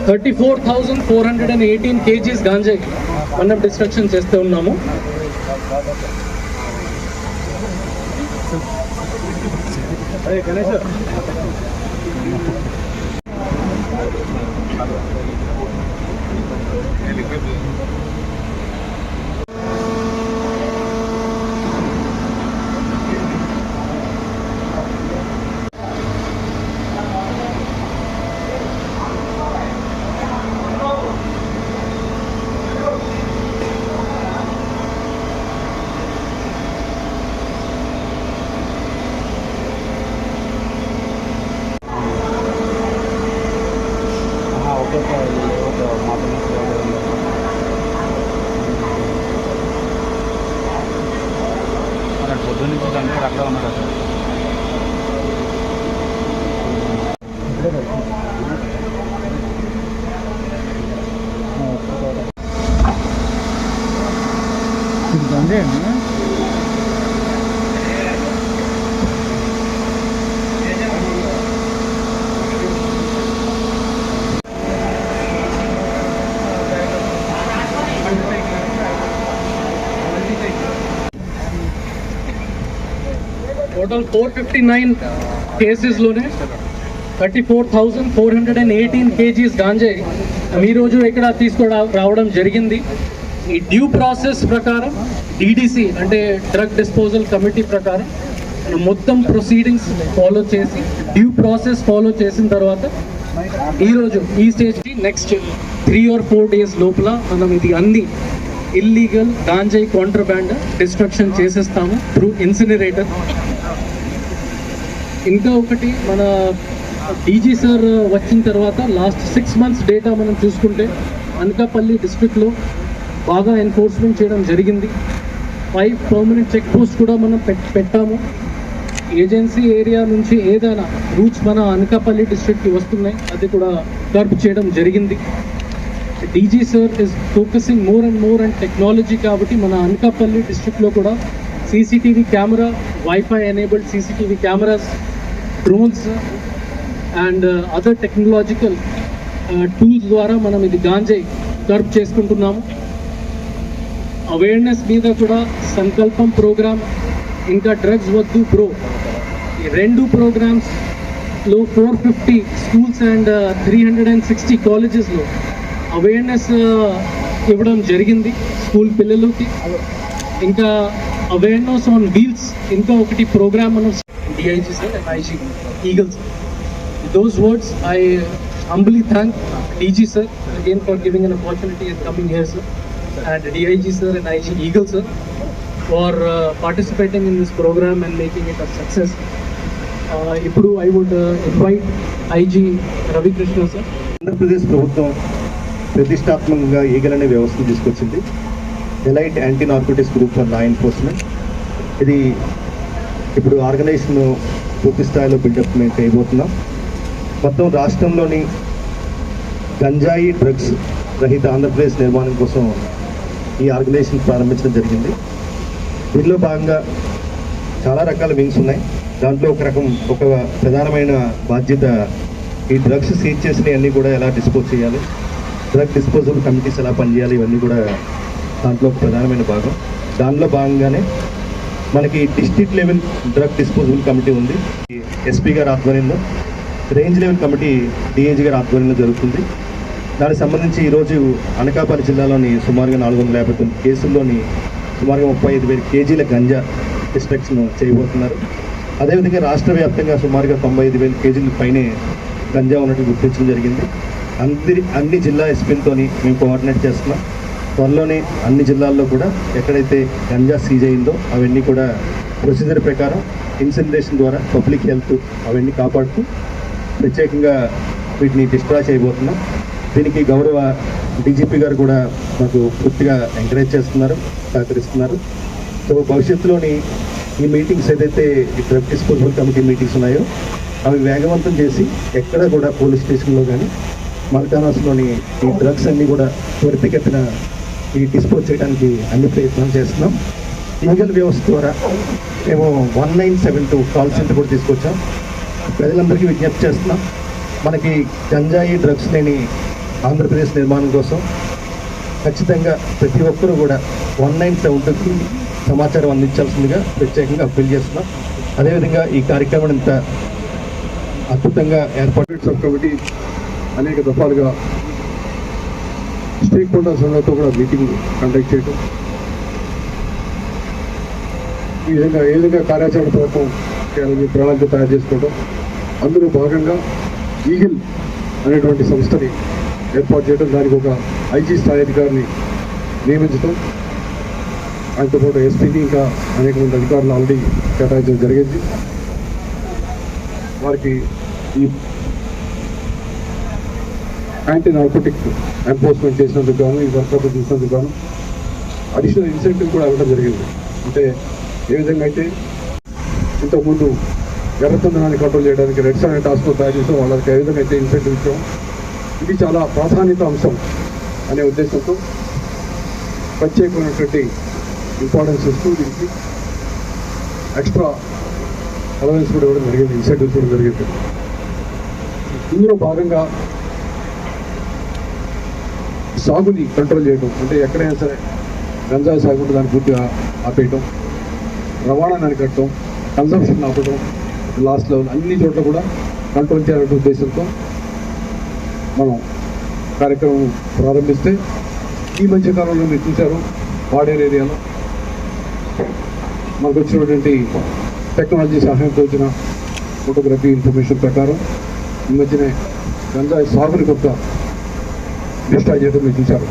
Thirty four thousand four hundred and eighteen kgs గాంజాయి మనం destruction చేస్తూ ఉన్నాము. ఓకే ఓకే మాత్రం పొద్దు నుంచి దాన్ని అక్కడ ఉన్నారు సార్ అంతే total four fifty nine కేసెస్లోనే thirty four thousand four hundred and eighteen kgs గాంజాయి ఈరోజు రోజు ఇక్కడ తీసుకురా రావడం జరిగింది. ఈ డ్యూ ప్రాసెస్ ప్రకారం డీడీసీ అంటే డ్రగ్ డిస్పోజల్ కమిటీ ప్రకారం మొత్తం ప్రొసీడింగ్స్ ఫాలో చేసి డ్యూ ప్రాసెస్ ఫాలో చేసిన తర్వాత ఈరోజు ఈ స్టేజ్కి next three or four days లోపల మనం ఇది అన్ని ఇల్లీగల్ గాంజాయి కాంట్రబ్యాండ్ డిస్ట్రక్షన్ చేసేస్తాము త్రూ ఇన్సినరేటర్ ఇంకా ఒకటి మన డీజీ సార్ వచ్చిన తర్వాత లాస్ట్ సిక్స్ మంత్స్ డేటా మనం చూసుకుంటే అనకాపల్లి డిస్ట్రిక్ట్లో బాగా ఎన్ఫోర్స్మెంట్ చేయడం జరిగింది. ఫైవ్ పర్మనెంట్ చెక్ పోస్ట్ కూడా మనం పెట్ పెట్టాము. ఏజెన్సీ ఏరియా నుంచి ఏదైనా రూట్స్ మన అనకాపల్లి డిస్ట్రిక్ట్కి వస్తున్నాయి అది కూడా కర్బ్ చేయడం జరిగింది. DG sir is focusing more and more and technology కాబట్టి మన అనకాపల్లి డిస్ట్రిక్ట్లో కూడా CCTV camera wifi enabled CCTV cameras drones and other technological tools ద్వారా మనం ఇది గాంజాయి కర్బ్ చేసుకుంటున్నాము. అవేర్నెస్ మీద కూడా సంకల్పం ప్రోగ్రామ్ ఇంకా డ్రగ్స్ వద్దు ప్రో ఈ రెండు ప్రోగ్రామ్స్లో four fifty schools and three hundred and sixty కాలేజెస్లో అవేర్నెస్ ఇవ్వడం జరిగింది స్కూల్ పిల్లలకి. ఇంకా అవేర్నెస్ ఆన్ వీల్స్ ఇంకా ఒకటి ప్రోగ్రామ్ మనం DIG sir and IG eagles those words I humbly thank DG sir again for giving an opportunity and coming here sir and DIG sir and IG Eagle sir for uh, participating in this program and making it a success. Uh, ఇప్పుడు I would invite invite Ravikrishna sir Andhra Pradesh ప్రభుత్వం ప్రతిష్టాత్మకంగా eagle అనే వ్యవస్థను తీసుకొచ్చింది elite anti narcotics group for law enforcement ఇది ఇప్పుడు organisation పూర్తి స్థాయిలో బిల్డప్ మేము చేయబోతున్నాం. మొత్తం రాష్ట్రంలోని గంజాయి డ్రగ్స్ రహిత ఆంధ్రప్రదేశ్ నిర్మాణం కోసం ఈ ఆర్గనైజేషన్ ప్రారంభించడం జరిగింది. దీనిలో భాగంగా చాలా రకాల వింగ్స్ ఉన్నాయి. దాంట్లో ఒక రకం ఒక ప్రధానమైన బాధ్యత ఈ డ్రగ్స్ సీజ్ చేసినవి అన్నీ కూడా ఎలా డిస్పోజ్ చేయాలి డ్రగ్ డిస్పోజల్ కమిటీస్ ఎలా పనిచేయాలి ఇవన్నీ కూడా దాంట్లో ఒక ప్రధానమైన భాగం. దానిలో భాగంగానే మనకి district level drug disposable committee ఉంది. ఎస్పీ గారి ఆధ్వర్యంలో రేంజ్ లెవెల్ కమిటీ డిఏజీ గారి ఆధ్వర్యంలో జరుగుతుంది. దానికి సంబంధించి ఈరోజు అనకాపల్లి జిల్లాలోని సుమారుగా నాలుగు వందల యాభై తొమ్మిది కేసుల్లోని సుమారుగా ముప్పై ఐదు వేల కేజీల గంజా డిస్ట్రక్షన్ చేయబోతున్నారు. అదేవిధంగా రాష్ట్ర వ్యాప్తంగా సుమారుగా తొంభై ఐదు వేల కేజీల పైనే గంజా ఉన్నట్టు గుర్తించడం జరిగింది. అందరి అన్ని జిల్లా ఎస్పీలతోని మేము కోఆర్డినేట్ చేస్తున్నాం. త్వరలోనే అన్ని జిల్లాల్లో కూడా ఎక్కడైతే గంజా సీజ్ అయిందో అవన్నీ కూడా ప్రొసీజర్ ప్రకారం ఇన్సినరేషన్ ద్వారా పబ్లిక్ హెల్త్ అవన్నీ కాపాడుతూ ప్రత్యేకంగా వీటిని డిస్ట్రాయ్ చేయబోతున్నాం. దీనికి గౌరవ డీజీపీ గారు కూడా మాకు పూర్తిగా ఎంకరేజ్ చేస్తున్నారు సహకరిస్తున్నారు. సో భవిష్యత్తులోని ఈ మీటింగ్స్ ఏదైతే ఈ డ్రగ్ డిస్పోజల్ కమిటీ మీటింగ్స్ ఉన్నాయో అవి వేగవంతం చేసి ఎక్కడ కూడా పోలీస్ స్టేషన్లో కానీ మల్కానాస్లోని ఈ డ్రగ్స్ అన్నీ కూడా త్వరితగతిన ఈ డిస్పోజ్ చేయడానికి అన్ని ప్రయత్నాలు చేస్తున్నాం. లీగల్ వ్యవస్థ ద్వారా మేము one nine seven two call centre కూడా తీసుకొచ్చాం. ప్రజలందరికీ విజ్ఞప్తి చేస్తున్నాం. మనకి గంజాయి డ్రగ్స్ లేని ఆంధ్రప్రదేశ్ నిర్మాణం కోసం ఖచ్చితంగా ప్రతి ఒక్కరూ కూడా వన్ నైన్ సెవెన్ టూకి సమాచారం అందించాల్సిందిగా ప్రత్యేకంగా అప్పీల్ చేస్తున్నాం. అదేవిధంగా ఈ కార్యక్రమం ఇంత అద్భుతంగా ఏర్పాటు సబ్ కమిటీ అనేక దఫాలుగా స్టేక్ హోల్డర్స్ అందరితో కూడా మీటింగ్ కండక్ట్ చేయడం ఈ విధంగా ఏ విధంగా కార్యాచరణ ప్రభుత్వం చేయాలని ప్రణాళిక తయారు చేసుకోవడం అందులో భాగంగా ఈగిల్ అనేటువంటి సంస్థని ఏర్పాటు చేయడం దానికి ఒక ఐజీ స్థాయి అధికారిని నియమించడం ఆయనతో పాటు ఎస్పీని ఇంకా అనేక మంది అధికారులు ఆల్రెడీ కేటాయించడం జరిగింది. వారికి ఈ యాంటీ నార్కోటిక్స్ ఎన్ఫోర్స్మెంట్ చేసినందుకు గాను ఈ వర్కౌట్ చేసినందుకు గాను అడిషనల్ ఇన్సెంటివ్ కూడా ఇవ్వడం జరిగింది. అంటే ఏ విధంగా అయితే ఇంతకుముందు ఎర్రచందనాన్ని కంట్రోల్ చేయడానికి రెడ్ సాన్ టాస్క్ తయారు చేసాం వాళ్ళకి ఏ విధంగా అయితే ఇన్సెంటివ్ ఇచ్చాం ఇది చాలా ప్రాధాన్యత అంశం అనే ఉద్దేశంతో ప్రత్యేకమైనటువంటి ఇంపార్టెన్స్ ఇస్తూ దీనికి ఎక్స్ట్రా అలవెన్స్ కూడా ఇవ్వడం జరిగింది ఇన్సెంటివ్స్ కూడా జరిగింది. ఇందులో భాగంగా సాగుని కంట్రోల్ చేయడం అంటే ఎక్కడైనా సరే గంజాయి సాగు ఉంటే దాన్ని పూర్తిగా ఆపేయటం రవాణాని అరికట్టడం కన్సంప్షన్ ఆపడం లాస్ట్ అన్ని చోట్ల కూడా కంట్రోల్ చేయాలనే ఉద్దేశంతో మనం కార్యక్రమం ప్రారంభిస్తే ఈ మధ్య కాలంలో మీరు చూశారు వాడేరు ఏరియాలో మనకు వచ్చినటువంటి టెక్నాలజీ సహాయంతో వచ్చిన ఫోటోగ్రఫీ ఇన్ఫర్మేషన్ ప్రకారం ఈ మధ్యనే గంజాయి సాగుని కొంత డిస్ట్రాయ్ చేయడం మీరు చూశారు.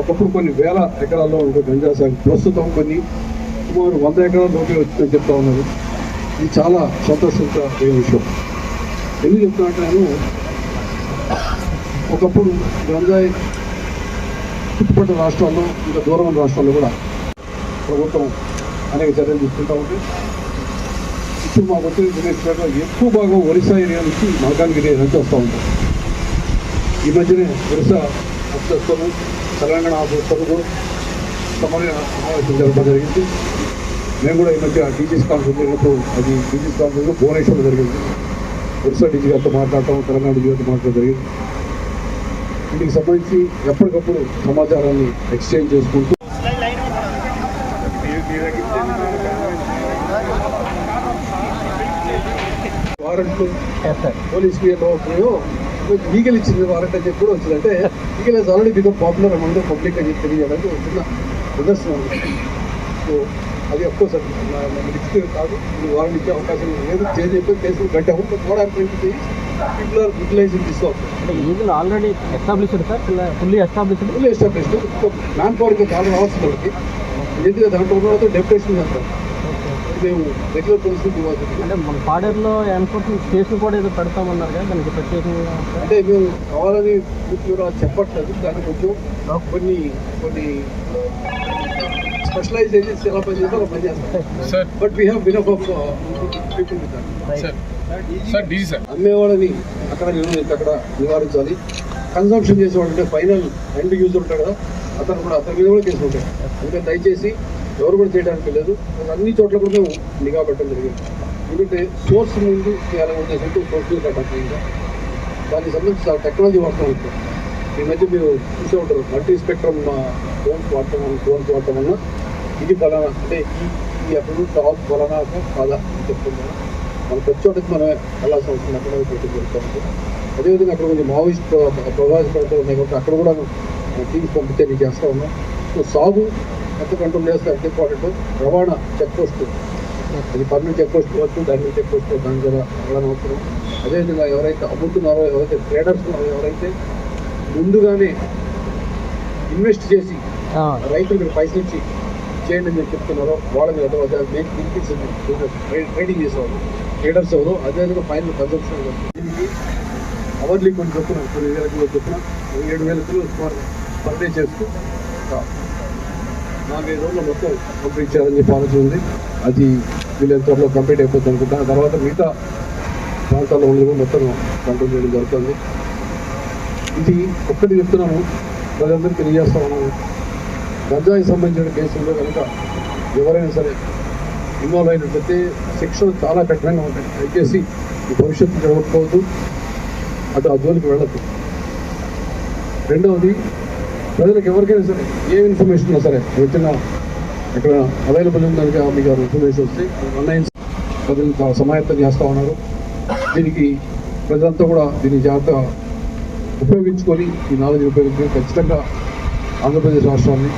ఒకప్పుడు కొన్ని వేల ఎకరాల్లో ఉండే గంజా సాగు ప్రస్తుతం కొన్ని సుమారు వంద ఎకరాల్లోకి వచ్చిందని చెప్తా ఉన్నారు ఇది చాలా సంతోషించే విషయం. ఎందుకు చెప్తున్నట్టు నేను ఒకప్పుడు గంజాయి చుట్టుపక్కల రాష్ట్రాల్లో ఇంకా దూరం రాష్ట్రాల్లో కూడా ప్రభుత్వం అనేక చర్యలు తీసుకుంటా ఉంటే ఇప్పుడు మాకు వచ్చిన ఎక్కువ భాగం ఒరిస్సా ఏరియా నుంచి మల్కాన్గిరి నుంచి వస్తూ ఉంటాం ఈ మధ్యనే ఒరిస్సా వస్తాము తెలంగాణ కూడా సమన్వయ సమావేశం జరపడం జరిగింది. మేము కూడా ఈ మధ్య టీచర్స్ కాన్ఫరెన్స్ జరిగినప్పుడు అది టీచర్స్ కాన్ఫరెన్స్ భువనేశ్వర్లో జరిగింది. ఒరిస్సా డీజీ గారితో మాట్లాడటం తెలంగాణ డీజీ గారితో మాట్లాడడం జరిగింది. వీటికి సంబంధించి ఎప్పటికప్పుడు సమాచారాన్ని ఎక్స్చేంజ్ చేసుకుంటూ వారెంట్లు పోలీస్ పోయో లీగల్ ఇచ్చింది వారెంట్ అని చెప్పి కూడా వచ్చింది. అంటే legal has already become popular among public అని ఒక చిన్న నిదర్శనం సో అది అఫ్కోర్స్ అది లిఖిత కాదు. ఇది వారెంట్ ఇచ్చే అవకాశం లేదు. చేసి కేసులు కట్టాము but what are people are utilising this eagle already established sir fully established full established man power ఇంకా చాలా రావచ్చు మనకి ఎందుకంటే దాంట్లో ఉన్న డెప్యుటేషన్ అంటారు. మేము రెగ్యులర్ పోలీసులు ఇవ్వాలి అంటే మన పాడేరులో ఎన్ఫోర్స్మెంట్ స్టేషన్ కూడా ఏదో పెడతామన్నారు కదా దానికి ప్రత్యేకంగా అంటే మేము కావాలని పూర్తిగా చెప్పట్లేదు దాన్ని కొంచెం కొన్ని కొన్ని స్పెషలైజ్ ఏజెన్సీ ఎలా పనిచేస్తారో అలా పనిచేస్తాం. Sir. But we have బినఫ్ of people with sir. Sir DG sir. అమ్మేవాళ్ళని అక్కడ నివారించాలి అక్కడ నివారించాలి. కన్సంప్షన్ చేసేవాడు అంటే ఫైనల్ ఎండ్ యూజర్ ఉంటాడు కదా అతను కూడా అతని మీద కూడా కేసులు ఉంటాయి. అందుకని దయచేసి ఎవరు కూడా చేయడానికి లేదు. అన్ని చోట్ల కూడా మేము నిఘా పెట్టడం జరిగింది. ఎందుకంటే సోర్స్ ముందు చేయాలని ఉద్దేశంతో సోర్స్ ఇంకా. దానికి సంబంధించి టెక్నాలజీ వాడతాం ఇప్పుడు. ఈ మధ్య మీరు చూసే ఉంటారు మల్టీ స్పెక్ట్రమ్ ఫోన్స్ వాడటం వల్ల ఫోన్స్ వాడటం వల్ల ఇది ఫలానా అంటే ఈ ఈ అప్పుడు టాప్ ఫలానా కాదా అని చెప్తున్నాను మనం ప్రతి చోటకి మనం వెళ్ళాల్సిన అవసరం అక్కడ పెట్టి జరుగుతుంది. అదేవిధంగా అక్కడ కొంచెం మావోయిస్ట్ ప్రభావిత ఉన్నాయి కాబట్టి అక్కడ కూడా టీమ్స్ పంపితే మీకు చేస్తా ఉన్నాం. సో సాగు ఎంత కంట్రోల్ చేస్తే ఇంపార్టెంట్ రవాణా చెక్ పోస్ట్ అది పర్మనెంట్ చెక్ పోస్ట్ కావచ్చు దాని చెక్ పోస్ట్ దాని ద్వారా రవాణా అవసరం. అదేవిధంగా ఎవరైతే అమ్ముతున్నారో ఎవరైతే ట్రేడర్స్ ఉన్నారో ఎవరైతే ముందుగానే ఇన్వెస్ట్ చేసి రైతులకు పైసలు ఇచ్చి చేయండి చెప్పి చెప్తున్నారో వాళ్ళ మీద మేక్ బెనిఫిట్స్ ట్రేడింగ్ చేసేవాళ్ళు. ట్రేడర్స్ ఎవరు అదేవిధంగా ఫైనల్ కన్సంప్షన్ దీనికి అవర్లీ కొన్ని చొప్పున కొన్ని వేల కిలో చొప్పున ఏడు వేల కిలో పర్ డే చేస్తూ నాలుగైదు రోజులు మొత్తం కంప్లీట్ చేయాలని చెప్పి ఆలోచన ఉంది. అది వీళ్ళ త్వరలో కంప్లీట్ అయిపోతుంది అనుకుంటా. తర్వాత మిగతా ప్రాంతాల్లో ఉన్నది మొత్తం కంట్రోల్ చేయడం జరుగుతుంది. ఇది ఒక్కటి చెప్తున్నాము. ప్రజలందరికీ తెలియజేస్తా ఉన్నాము గంజాయి సంబంధించిన కేసుల్లో కనుక ఎవరైనా సరే ఇన్వాల్వ్ అయినట్లయితే శిక్షలు చాలా కఠినంగా ఉంటాయి. దయచేసి ఈ భవిష్యత్తు జరగకపోవద్దు అటు ఆ జోలికి వెళ్ళద్దు. రెండవది ప్రజలకు ఎవరికైనా సరే ఏ ఇన్ఫర్మేషన్ ఉన్నా సరే వచ్చిన ఇక్కడ అవైలబుల్ ఉందని మీకు ఇన్ఫర్మేషన్ వస్తే వన్ ప్రజలు సమాయత్తం చేస్తూ ఉన్నారు. దీనికి ప్రజలంతా కూడా దీన్ని జాగ్రత్తగా ఉపయోగించుకొని ఈ నాలెడ్జ్ ఉపయోగించుకొని ఖచ్చితంగా ఆంధ్రప్రదేశ్ రాష్ట్రాన్ని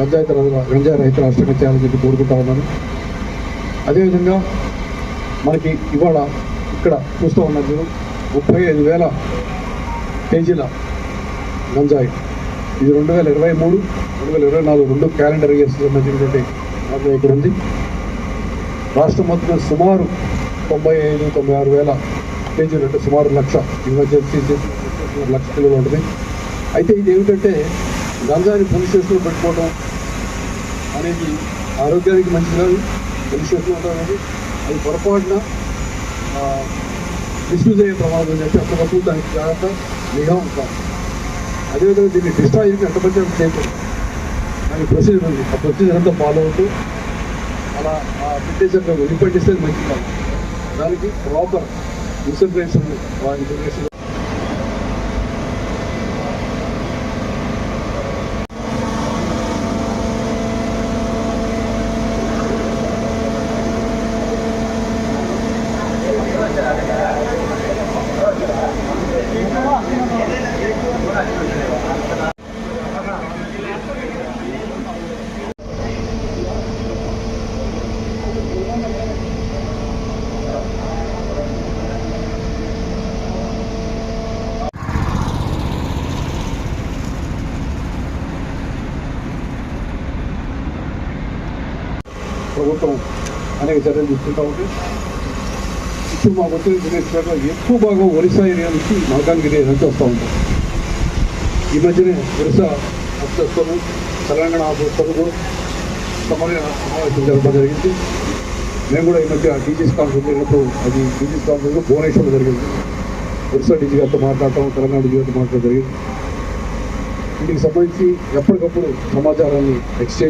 గంజాయి తర- గంజాయి రహిత రాష్ట్రంగా చేయాలని చెప్పి కోరుకుంటా ఉన్నాను. అదేవిధంగా మనకి ఇవాళ ఇక్కడ చూస్తూ ఉన్నారు మీరు ముప్పై ఐదు వేల కేజీల గంజాయి. ఇది రెండు వేల ఇరవై మూడు రెండు వేల ఇరవై నాలుగు రెండు క్యాలెండర్ ఇయర్స్ సంబంధించినటువంటి గంజాయి ఇక్కడ ఉంది. రాష్ట్రం మొత్తం సుమారు తొంభై ఐదు తొంభై ఆరు వేల కేజీలు అంటే సుమారు లక్ష ఎమర్జెన్సీ లక్ష కిలోలు ఉంటుంది. అయితే ఇది ఏమిటంటే గంజాయిని పోలీస్ స్టేషన్లో పెట్టుకోవడం అనేది ఆరోగ్యానికి మంచిది కాదు. పోలీస్ స్టేషన్లో ఉండడం అనేది అది పొరపాటున మిస్యూజ్ అయ్యే ప్రమాదం అని చెప్పి అప్పటికప్పుడు దానికి జాగ్రత్త నిఘా ఉంటాం అదేవిధంగా దీన్ని డిస్ట్రాయింగ్కి ఎంత పడితే అంత చేయకూడదు. దానికి ప్రొసీజర్ ఉంది. ఆ ప్రొసీజర్ అంతా ఫాలో అవుతూ అలా ఆ పెట్టేసాక వదిలిపెట్టేస్తే అది మంచిది కాదు. దానికి ప్రాపర్ ఇన్సన్ట్రేషన్ ఇన్సన్ట్రేషన్ ప్రభుత్వం అనేక చర్యలు తీసుకుంటా ఉంటే ఇప్పుడు మాకు వచ్చిన ఇన్ఫర్మేషన్ ఎక్కువ భాగం ఒరిస్సా ఏరియా నుంచి మల్కాన్గిరి ఏరియా నుంచి వస్తూ ఉంటాం ఈ మధ్యనే ఒరిస్సా వస్తారు తెలంగాణ వస్తారు సమన్వయ సమావేశం జరపడం జరిగింది మేము కూడా ఈ మధ్య డీజీస్ కాన్ఫరెన్స్ జరిగినప్పుడు అది డీజీస్ కాన్ఫరెన్స్లో భువనేశ్వర్లో జరిగింది ఒరిస్సా డీజీ గారితో మాట్లాడటం తెలంగాణ డీజీ గారితో మాట్లాడడం జరిగింది దీనికి సంబంధించి ఎప్పటికప్పుడు సమాచారాన్ని ఎక్స్చేంజ్